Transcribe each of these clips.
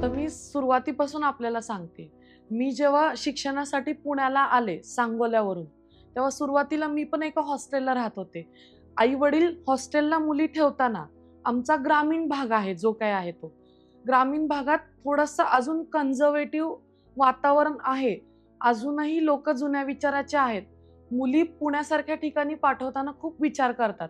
आता मी सुरुवातीपासून आपल्याला सांगते. मी जेव्हा शिक्षणासाठी पुण्याला आले सांगोल्यावरून तेव्हा सुरुवातीला मी पण एका हॉस्टेलला राहत होते. आई वडील हॉस्टेलला मुली ठेवताना आमचा ग्रामीण भाग आहे जो काय आहे तो. ग्रामीण भागात थोडंसं अजून कन्झर्वेटिव्ह वातावरण आहे. अजूनही लोक जुन्या विचाराचे आहेत. मुली पुण्यासारख्या ठिकाणी पाठवताना खूप विचार करतात.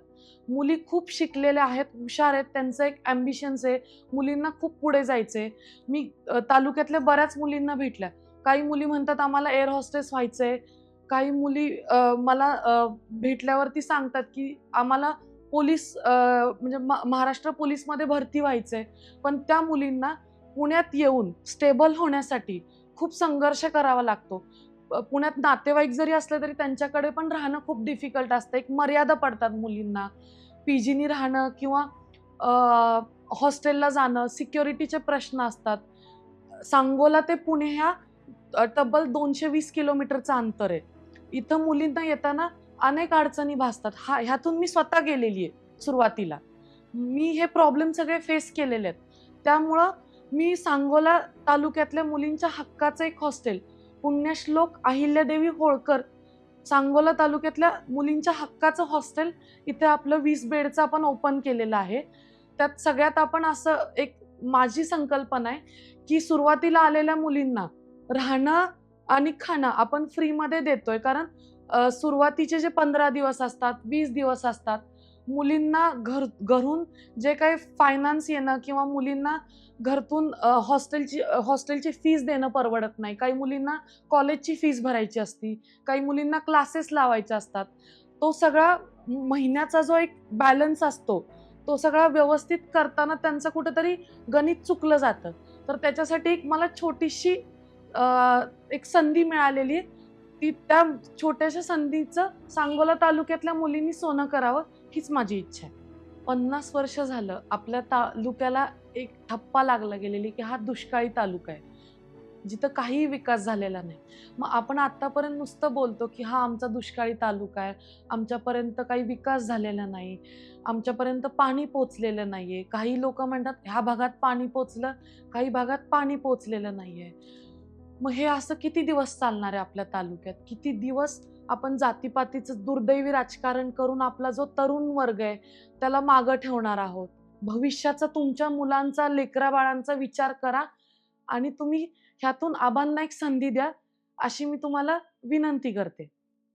मुली खूप शिकलेल्या आहेत हुशार आहेत त्यांचं एक ॲम्बिशन्स आहे. मुलींना खूप पुढे जायचंय. मी तालुक्यातल्या बऱ्याच मुलींना भेटल्या. काही मुली म्हणतात आम्हाला एअर हॉस्टेस व्हायचंय. काही मुली मला भेटल्यावरती सांगतात की आम्हाला पोलीस म्हणजे महाराष्ट्र पोलीसमध्ये भरती व्हायचंय. पण त्या मुलींना पुण्यात येऊन स्टेबल होण्यासाठी खूप संघर्ष करावा लागतो. पुण्यात नातेवाईक जरी असले तरी त्यांच्याकडे पण राहणं खूप डिफिकल्ट असतं. एक मर्यादा पडतात मुलींना. पी जीनी राहणं किंवा हॉस्टेलला जाणं सिक्युरिटीचे प्रश्न असतात. सांगोला ते पुणे ह्या तब्बल दोनशे वीस किलोमीटरचं अंतर आहे. इथं मुलींना येताना अनेक अडचणी भासतात. हा ह्यातून मी स्वतः गेलेली आहे सुरुवातीला. मी हे प्रॉब्लेम सगळे फेस केलेले आहेत. त्यामुळं मी सांगोला तालुक्यातल्या मुलींच्या हक्काचं एक हॉस्टेल पुण्यश्लोक अहिल्यादेवी होळकर सांगोला तालुक्यातल्या मुलींच्या हक्काचं हॉस्टेल इथे आपलं वीस बेडचं आपण ओपन केलेलं आहे. त्यात सगळ्यात आपण असं एक माझी संकल्पना आहे की सुरुवातीला आलेल्या मुलींना राहणं आणि खाणं आपण फ्रीमध्ये देतोय. कारण सुरुवातीचे जे पंधरा दिवस असतात वीस दिवस असतात मुलींना घर घरून जे काही फायनान्स येणं किंवा मुलींना घरतून हॉस्टेलची हॉस्टेलची फीज देणं परवडत नाही. काही मुलींना कॉलेजची फीज भरायची असती. काही मुलींना क्लासेस लावायचे असतात. तो सगळा महिन्याचा जो एक बॅलन्स असतो तो सगळा व्यवस्थित करताना त्यांचं कुठंतरी गणित चुकलं जातं. तर त्याच्यासाठी एक मला छोटीशी एक संधी मिळालेली आहे. ती त्या छोट्याशा संधीचं सांगोला तालुक्यातल्या मुलींनी सोनं करावं हीच माझी इच्छा आहे. पन्नास वर्ष झालं आपल्या तालुक्याला एक ठप्पा लागला गेलेली की हा दुष्काळी तालुका आहे. जिथं काहीही विकास झालेला नाही. मग आपण आत्तापर्यंत नुसतं बोलतो की हा आमचा दुष्काळी तालुका आहे. आमच्यापर्यंत काही विकास झालेला नाही. आमच्यापर्यंत पाणी पोचलेलं नाही आहे काही लोक म्हणतात ह्या भागात पाणी पोचलं. काही भागात पाणी पोचलेलं नाही आहे मग हे असं किती दिवस चालणार आहे आपल्या तालुक्यात? किती दिवस आपण जातीपातीचं दुर्दैवी राजकारण करून आपला जो तरुण वर्ग आहे त्याला मागं ठेवणार आहोत? भविष्याचा तुमच्या मुलांचा लेकरा बाळांचा विचार करा आणि तुम्ही ह्यातून आबांना एक संधी द्या अशी मी तुम्हाला विनंती करते.